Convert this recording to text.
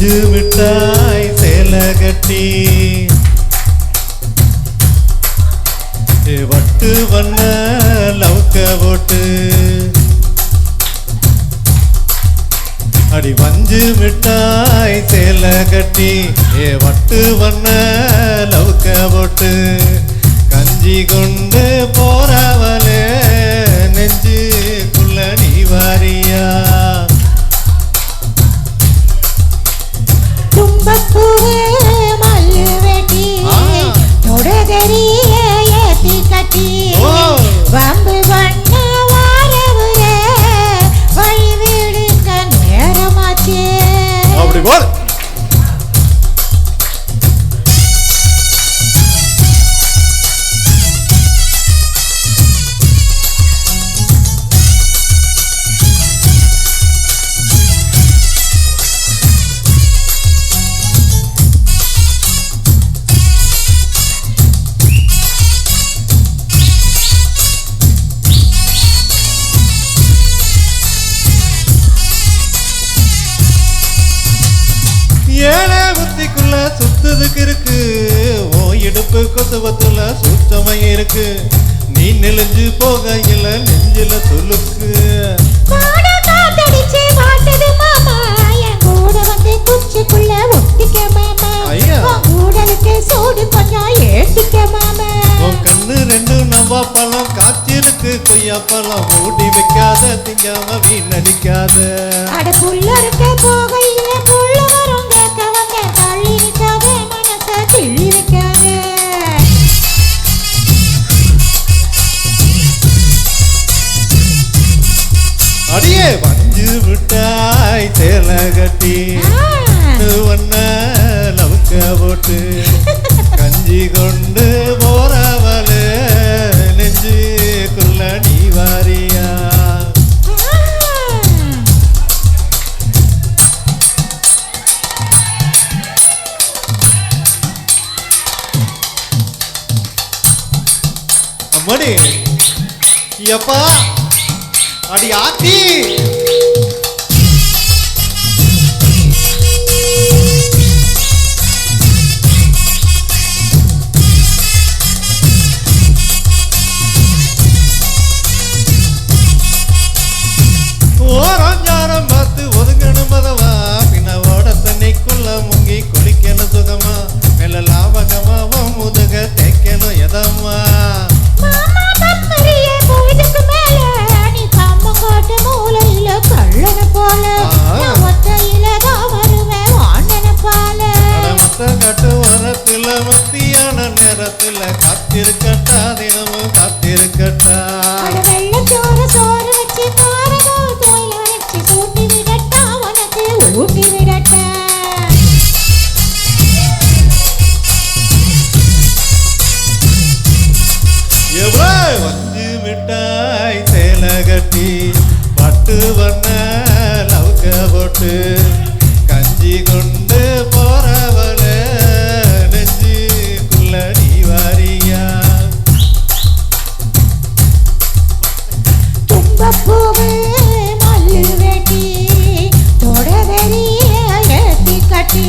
செஞ்சு விட்டாய் சேலை கட்டி. வட்டு வண்ண லவுக்க போட்டு. அடி வஞ்சு மிட்டாய் சேலை கட்டி. ஏ வட்டு வண்ண லவுக்க போட்டு. கஞ்சி கொண்டு போறவளே. சுத்துதுக்கு இருக்கு. ஓ இடுப்பு கொசுவத்துல சுத்தமை இருக்கு. நீ நெளிஞ்சு போகையில நெஞ்சில சொல்லுக்கு. பழம் காய்ச்சிருக்கு கொய்யா பழம் மூடி வைக்காத திங்காம வீணடிக்காத. அட புல்லறுக்க போகையில வஞ்சு விட்டாய் சேலை கட்டி. வண்ண லவுக்க போட்டு கஞ்சி கொண்டு போறவளே நெஞ்சுக்குள்ள நீ வாரியா? அம்மடி எப்பா அடி ஆத்தி. வந்து மிட்டாய் சேலை கட்டி பட்டு வண்ண லவுக்க போட்டு கஞ்சி கொண்டு போறவள நெஞ்சுக்குள்ள நீ வாரியா. தும்பப்பூவே மல்லு வெட்டி தொடதறிய கட்டி